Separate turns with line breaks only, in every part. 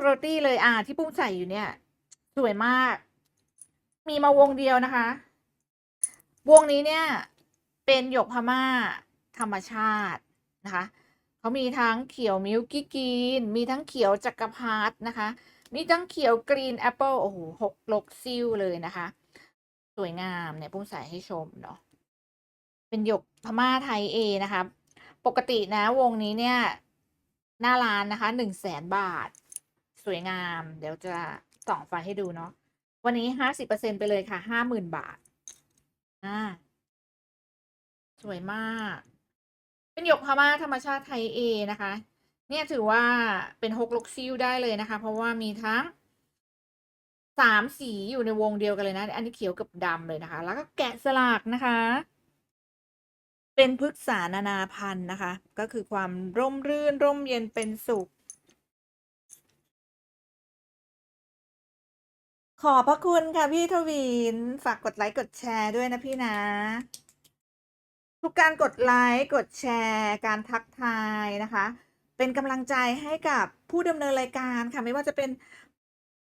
คุณภาพเลยอ่า ที่ปุ้มใส่อยู่เนี่ย สวยมาก มีมาวงเดียวนะคะ วงนี้เนี่ย เป็นหยกพม่า ธรรมชาตินะคะเขามีทั้งเขียวมิลกี้กรีน มีทั้งเขียวจักรพรรดินะคะ มีทั้งเขียวกรีนแอปเปิลโอ้โหหกลกซิ่วเลยนะคะ สวยงามเนี่ยปุ้มใส่ให้ชมเนาะ เป็นหยกพม่าไทยเอนะคะ ปกตินะวงนี้เนี่ย หน้าร้านนะคะหนึ่งแสนบาท สวยงาม เดี๋ยวจะส่องไฟให้ดูเนาะวันนี้ห้าสิบเปอร์เซ็นไปเลยค่ะห้าหมื่นบาท อ่า สวยมาก เป็นหยกพม่าธรรมชาติไทยเอนะคะ เนี่ยถือว่าเป็นฮกลกซิลได้เลยนะคะ เพราะว่ามีทั้งสามสีอยู่ในวงเดียวกันเลยนะ อันนี้เขียวกับดำเลยนะคะ แล้วก็แกะสลักนะคะ เป็นพฤกษานานาพันธุ์นะคะ ก็คือความร่มรื่นร่มเย็นเป็นสุข ขอบพระคุณค่ะพี่ทวิน ฝากกดไลค์กดแชร์ด้วยนะพี่นะ ทุกการกดไลค์กดแชร์ การทักทายนะคะ เป็นกำลังใจให้กับผู้ดำเนินรายการค่ะไม่ว่าจะเป็น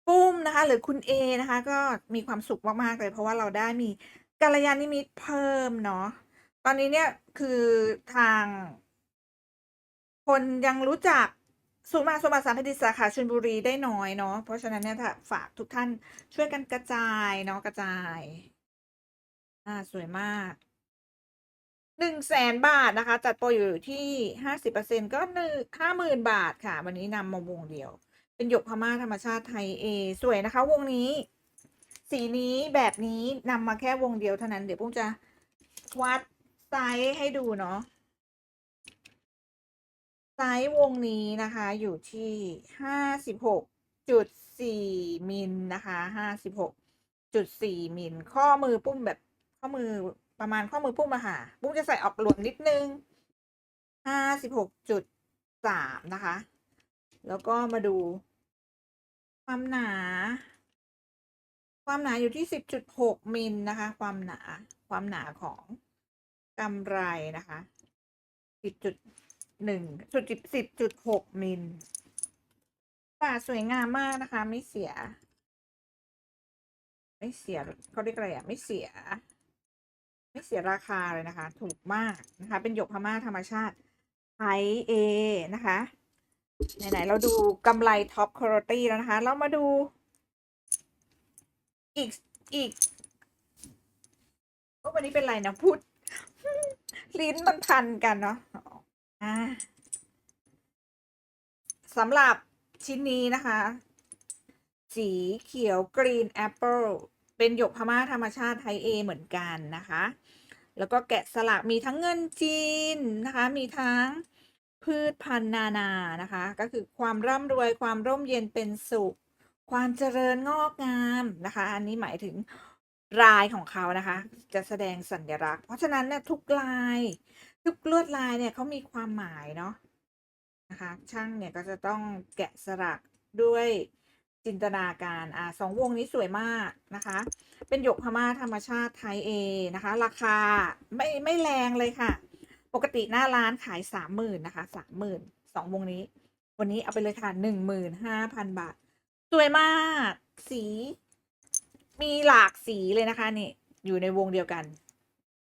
ปุ้มนะคะ หรือคุณเอนะคะ ก็มีความสุขมาก ๆ เลย เพราะว่าเราได้มีกัลยาณมิตรเพิ่มเนาะตอนนี้เนี่ยคือทาง คนยังรู้จัก ศูนย์มาสมบัติสารคดีสาขาชลบุรีได้น้อยเนาะเพราะฉะนั้นเนี่ยถ้าฝากทุกท่านช่วยกันกระจายเนาะกระจาย อ่าสวยมากหนึ่งแสนบาทนะคะ จัดโปรอยู่ที่ห้าสิบเปอร์เซ็นก็หนึ่งห้าหมื่นบาทค่ะ วันนี้นำมาวงเดียว เป็นหยกพม่าธรรมชาติไทยเอสวยนะคะ วงนี้ สีนี้แบบนี้นำมาแค่วงเดียวเท่านั้นเดี๋ยวปุ้มจะวัดไซส์ให้ดูเนาะ ไซส์วงนี้นะคะอยู่ที่ห้าสิบหกจุดสี่มิลนะคะห้าสิบหกจุดสี่มิลข้อมือปุ้มแบบข้อมือประมาณข้อมือปุ้มอะค่ะ ปุ้มจะใส่ออกหลวมนิดนึงห้าสิบหกจุดสามนะคะ แล้วก็มาดู ความหนา ความหนาอยู่ที่สิบจุดหกมิลนะคะ ความหนาความหนาของกำไรนะคะสิบจุด หนึ่งจุดสิบจุดหกมิลป่าสวยงามมากนะคะ ไม่เสีย ไม่เสียเขาเรียกอะไรอะไม่เสีย ไม่เสียราคาเลยนะคะ ถูกมากนะคะ เป็นหยกพม่าธรรมชาติไทเอนะคะไหนๆเราดูกำไรท็อปคุณภาพแล้วนะคะ เรามาดู อีกอีกวันนี้เป็นไรนะพูด ลิ้นมันพันกันเนาะ สำหรับชิ้นนี้นะคะ สีเขียวกรีนแอปเปิลเป็นหยกพม่าธรรมชาติไทยเอเหมือนกันนะคะ แล้วก็แกะสลักมีทั้งเงินจีนนะคะ มีทั้งพืชพันธุ์นานานะคะ ก็คือความร่ำรวยความร่มเย็นเป็นสุข ความเจริญงอกงามนะคะ อันนี้หมายถึง ลายของเขานะคะ จะแสดงสัญลักษณ์ เพราะฉะนั้นเนี่ยทุกลาย ทุกลวดลายเนี่ยเขามีความหมายเนาะนะคะ ช่างเนี่ยก็จะต้องแกะสลักด้วยจินตนาการอ่าสองวงนี้สวยมากนะคะ เป็นหยกพม่าธรรมชาติไทยเอนะคะ ราคาไม่ไม่แรงเลยค่ะ ปกติหน้าร้านขายสามหมื่นนะคะสามหมื่นสองวงนี้ วันนี้เอาไปเลยค่ะหนึ่งหมื่นห้าพันบาท สวยมาก สี มีหลากสีเลยนะคะนี่อยู่ในวงเดียวกัน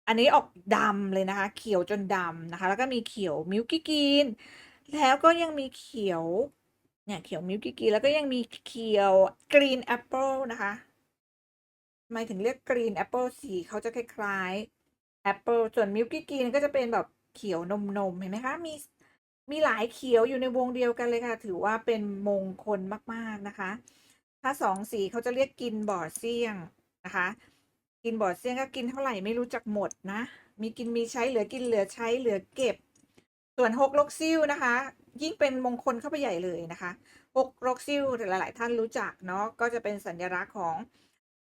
อันนี้ออกดำเลยนะคะ เขียวจนดำนะคะ แล้วก็มีเขียวมิลกี้กรีนแล้วก็ยังมีเขียวเนี่ยเขียวมิลกี้กรีนแล้วก็ยังมีเขียวกรีนแอปเปิลนะคะทำไมถึงเรียกกรีนแอปเปิลสีเขาจะคล้ายๆแอปเปิลส่วนมิลกี้กรีนก็จะเป็นแบบเขียวนมนมๆเห็นไหมคะมีมีหลายเขียวอยู่ในวงเดียวกันเลยค่ะ ถือว่าเป็นมงคลมากๆนะคะ ถ้าสองสีเขาจะเรียกกินบ่อเสี่ยงนะคะ กินบ่อเสี่ยงก็กินเท่าไหร่ไม่รู้จักหมดนะ มีกินมีใช้เหลือกินเหลือใช้เหลือเก็บ ส่วนหกลกซิ่วนะคะ ยิ่งเป็นมงคลเข้าไปใหญ่เลยนะคะหกลกซิ่วหลาย ๆ ท่านรู้จักเนาะก็จะเป็นสัญลักษณ์ของ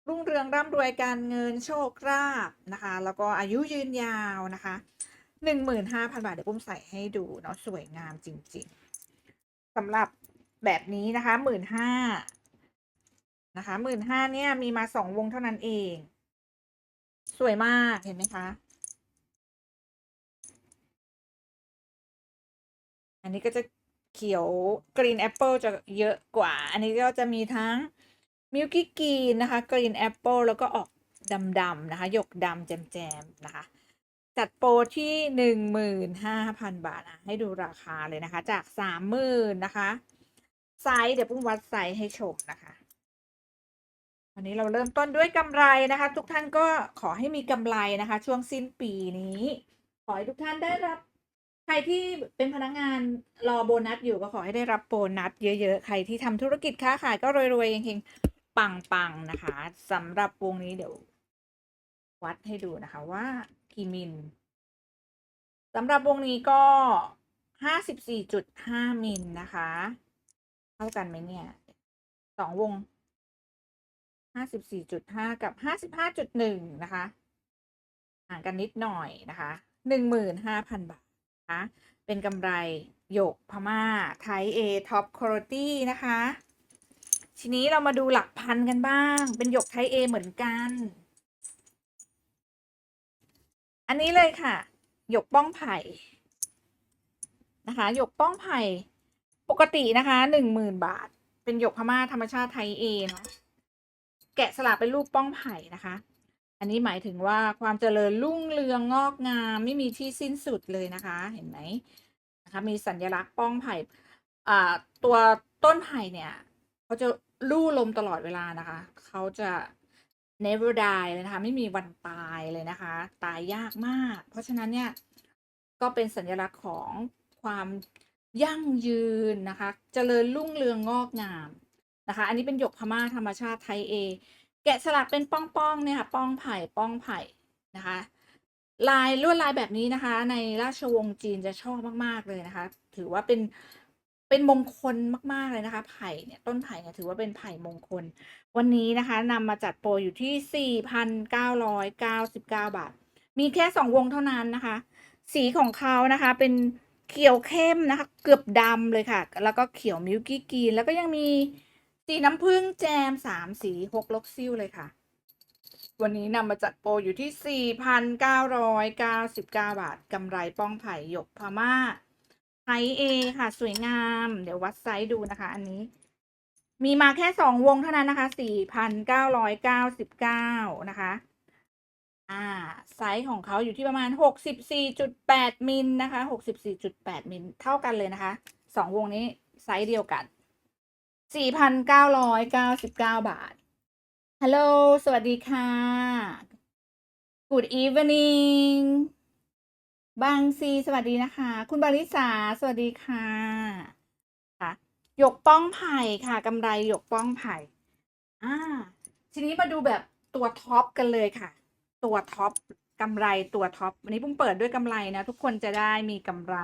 รุ่งเรืองร่ำรวยการเงินโชคลาภนะคะ แล้วก็อายุยืนยาวนะคะหนึ่งหมื่นห้าพันบาท เดี๋ยวปุ้มใส่ให้ดูเนาะสวยงามจริง ๆสำหรับแบบนี้นะคะหมื่นห้า นะคะหมื่นห้าเนี่ยมีมาสองวงเท่านั้นเอง สวยมากเห็นไหมคะ อันนี้ก็จะเขียวกรีนแอปเปิลจะเยอะกว่า อันนี้ก็จะมีทั้งมิลกี้กรีนนะคะกรีนแอปเปิลแล้วก็ออกดำๆนะคะ หยกดำแจมๆนะคะ จัดโปรที่หนึ่งหมื่นห้าพันบาทอะให้ดูราคาเลยนะคะ จากสามหมื่นนะคะ ไซส์เดี๋ยวปุ้งวัดไซส์ให้ชมนะคะ วันนี้เราเริ่มต้นด้วยกำไรนะคะ ทุกท่านก็ขอให้มีกำไรนะคะ ช่วงสิ้นปีนี้ ขอให้ทุกท่านได้รับ ใครที่เป็นพนักงานรอโบนัสอยู่ก็ขอให้ได้รับโบนัสเยอะๆ ใครที่ทำธุรกิจค้าขายก็รวยๆเฮงๆปังๆนะคะสำหรับวงนี้เดี๋ยว วัดให้ดูนะคะว่ากี่มิลสำหรับวงนี้ก็ห้าสิบสี่จุดห้ามิลนะคะ เท่ากันไหมเนี่ยสองวง ห้าสิบสี่จุดห้ากับห้าสิบห้าจุดหนึ่งนะคะห่างกันนิดหน่อยนะคะหนึ่งหมื่นห้าพันบาทนะคะเป็นกำไรหยกพม่าไทยเอท็อปคุณภานะคะ ทีนี้เรามาดูหลักพันกันบ้าง เป็นหยกไทยเอเหมือนกัน อันนี้เลยค่ะ หยกป้องไผ่นะคะหยกป้องไผ่ปกตินะคะหนึ่งหมื่นบาท เป็นหยกพม่าธรรมชาติไทยเอเนาะ แกะสลักเป็นรูปป้องไผ่นะคะ อันนี้หมายถึงว่าความเจริญรุ่งเรืองงอกงามไม่มีที่สิ้นสุดเลยนะคะ เห็นไหมนะคะ มีสัญลักษณ์ป้องไผ่อ่าตัวต้นไผ่เนี่ยเขาจะลู่ลมตลอดเวลานะคะ เขาจะ never die เลยนะคะ ไม่มีวันตายเลยนะคะ ตายยากมาก เพราะฉะนั้นเนี่ย ก็เป็นสัญลักษณ์ของความยั่งยืนนะคะ เจริญรุ่งเรืองงอกงาม นะคะ อันนี้เป็นหยกพม่าธรรมชาติไทยเอแกะสลักเป็นป้องๆเนี่ยค่ะป้องไผ่ป้องไผ่นะคะ ลายลวดลายแบบนี้นะคะ ในราชวงศ์จีนจะชอบมากๆเลยนะคะ ถือว่าเป็นเป็นมงคลมากๆเลยนะคะไผ่เนี่ยต้นไผ่เนี่ยถือว่าเป็นไผ่มงคล วันนี้นะคะนำมาจัดโปรอยู่ที่ 4,999 บาท มีแค่สองวงเท่านั้นนะคะ สีของเขานะคะเป็นเขียวเข้มนะคะ เกือบดำเลยค่ะ แล้วก็เขียวมิลกี้กรีนแล้วก็ยังมี สีน้ำผึ้งแจมสามสีหกลกซิ่วเลยค่ะ วันนี้นำมาจัดโปรอยู่ที่ 4,999 บาทกำไรป้องไผ่หยกพม่าไทยเอค่ะ สวยงาม เดี๋ยววัดไซส์ดูนะคะ อันนี้ มีมาแค่สองวงเท่านั้นนะคะ 4,999 นะคะอ่าไซส์ของเขาอยู่ที่ประมาณ 64.8 มิลนะคะ 64.8 มิล เท่ากันเลยนะคะ สองวงนี้ไซส์เดียวกัน 4,999บาท ฮัลโหล สวัสดีค่ะ Good evening บางซีสวัสดีนะคะ คุณบาริสาสวัสดีค่ะค่ะหยกป้องไผ่ค่ะกำไรหยกป้องไผ่อ่าทีนี้มาดูแบบตัวท็อปกันเลยค่ะ ตัวท็อปกำไรตัวท็อปวันนี้ปุ้มเปิดด้วยกำไรนะ ทุกคนจะได้มีกำไร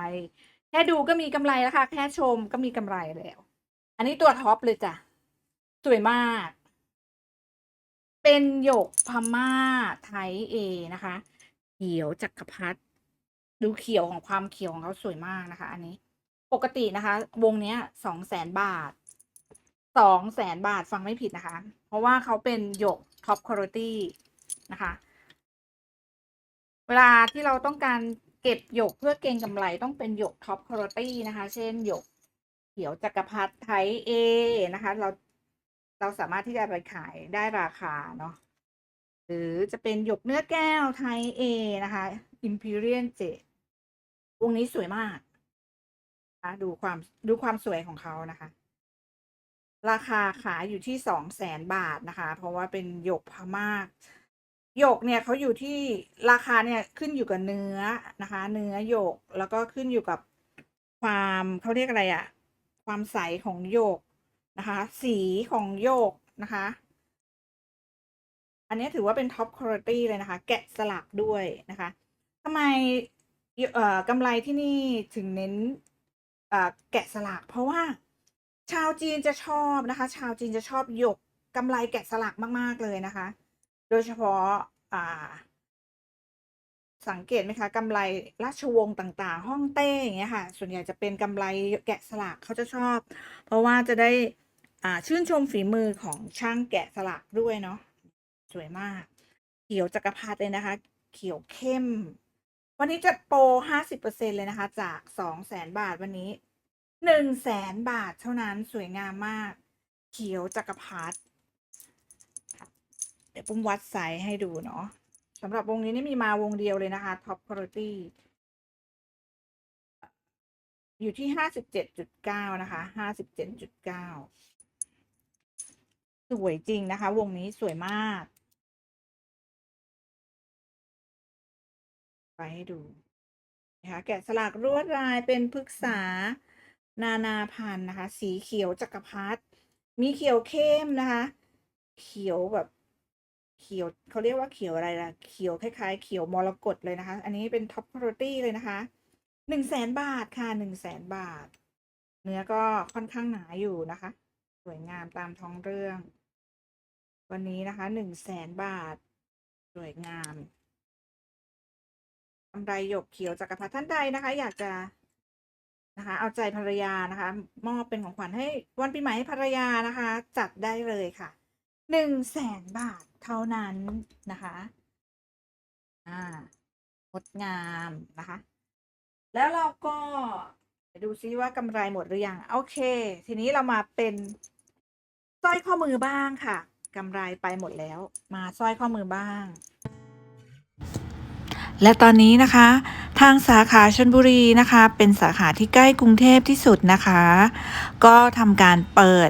แค่ดูก็มีกำไรแล้วค่ะ แค่ชมก็มีกำไรแล้ว อันนี้ตัวท็อปเลยจ้ะ สวยมาก เป็นหยกพม่าไทยเอนะคะ เขียวจักรพรรดิดูเขียวของความเขียวของเขาสวยมากนะคะ อันนี้ปกตินะคะ วงเนี้ยสองแสนบาทสองแสนบาทฟังไม่ผิดนะคะ เพราะว่าเขาเป็นหยกท็อปคุณภาพนะคะ เวลาที่เราต้องการเก็บหยกเพื่อเก็งกำไรต้องเป็นหยกท็อปคุณภาพนะคะ เช่นหยก ขียวจักรพรรดิไทยเอนะคะ เราเราสามารถที่จะไปขายได้ราคาเนาะหรือจะเป็นหยกเนื้อแก้วไทยเอนะคะ Imperial J วงนี้สวยมากนะคะดูความดูความสวยของเขานะคะ ราคาขายอยู่ที่สองแสนบาทนะคะ เพราะว่าเป็นหยกพม่าหยกเนี่ยเขาอยู่ที่ราคาเนี่ยขึ้นอยู่กับเนื้อนะคะ เนื้อหยกแล้วก็ขึ้นอยู่กับความเขาเรียกอะไรอะ ความใสของหยกนะคะ สีของหยกนะคะ อันนี้ถือว่าเป็นท็อปคุณภาพเลยนะคะ แกะสลักด้วยนะคะทำไมเอ่อกำไรที่นี่ถึงเน้นเอ่อแกะสลักเพราะว่าชาวจีนจะชอบนะคะ ชาวจีนจะชอบหยกกำไรแกะสลักมาก ๆ เลยนะคะ โดยเฉพาะอ่า สังเกตไหมคะกำไรราชวงศ์ต่างๆ ห้องเต้อย่างเงี้ยค่ะ ส่วนใหญ่จะเป็นกำไรแกะสลักเขาจะชอบ เพราะว่าจะได้อ่าชื่นชมฝีมือของช่างแกะสลักด้วยเนาะสวยมาก เขียวจักรพรรดิเลยนะคะ เขียวเข้ม วันนี้จัดโปรห้าสิบเปอร์เซ็นเลยนะคะ จากสองแสนบาทวันนี้หนึ่งแสนบาทเท่านั้นสวยงามมาก เขียวจักรพรรดิเดี๋ยวปุ้มวัดไซส์ให้ดูเนาะ สำหรับวงนี้นี่มีมาวงเดียวเลยนะคะ Top Quality อยู่ที่ห้าสิบเจ็ดจุดเก้านะคะห้าสิบเจ็ดจุดเก้าสวยจริงนะคะ วงนี้สวยมาก ไปให้ดูนะคะแกะสลักลวดลายเป็นพฤกษานานาพันธุ์นะคะ สีเขียวจักรพรรดิมีเขียวเข้มนะคะ เขียวแบบ เขียวเขาเรียกว่าเขียวอะไรล่ะ เขียวคล้ายๆ เขียวมรกตเลยนะคะ อันนี้เป็นท็อป q u a l i t y เลยนะคะหนึ่งแสนบาทค่ะหนึ่งแสนบาท เนื้อก็ค่อนข้างหนาอยู่นะคะ สวยงามตามท้องเรื่อง วันนี้นะคะหนึ่งแสนบาท สวยงามกำไรหยกเขียวจักรพรรดิท่านใดนะคะ อยากจะนะคะ เอาใจภรรยานะคะ มอบเป็นของขวัญให้วันปีใหม่ให้ภรรยานะคะ จัดได้เลยค่ะ หนึ่งแสนบาทเท่านั้นนะคะ อ่างดงามนะคะ แล้วเราก็ดูซิว่ากำไรหมดหรือยัง โอเค ทีนี้เรามาเป็นสร้อยข้อมือบ้างค่ะกำไรไปหมดแล้ว มาสร้อยข้อมือบ้าง และตอนนี้นะคะ ทางสาขาชนบุรีนะคะ เป็นสาขาที่ใกล้กรุงเทพที่สุดนะคะ ก็ทำการเปิด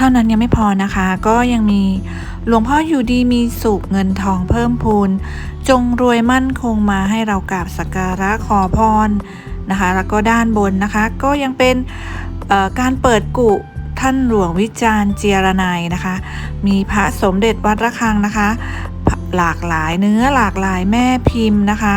ท่านั้นยังไม่พอนะคะ ก็ยังมีหลวงพ่ออยู่ดีมีสุขเงินทองเพิ่มพูน จงรวยมั่นคงมาให้เรากราบสักการะขอพรนะคะ แล้วก็ด้านบนนะคะ ก็ยังเป็นการเปิดกุท่านหลวงวิจารณ์เจียรนัยนะคะ มีพระสมเด็จวัดระฆังนะคะ หลากหลายเนื้อหลากหลายแม่พิมพ์นะคะ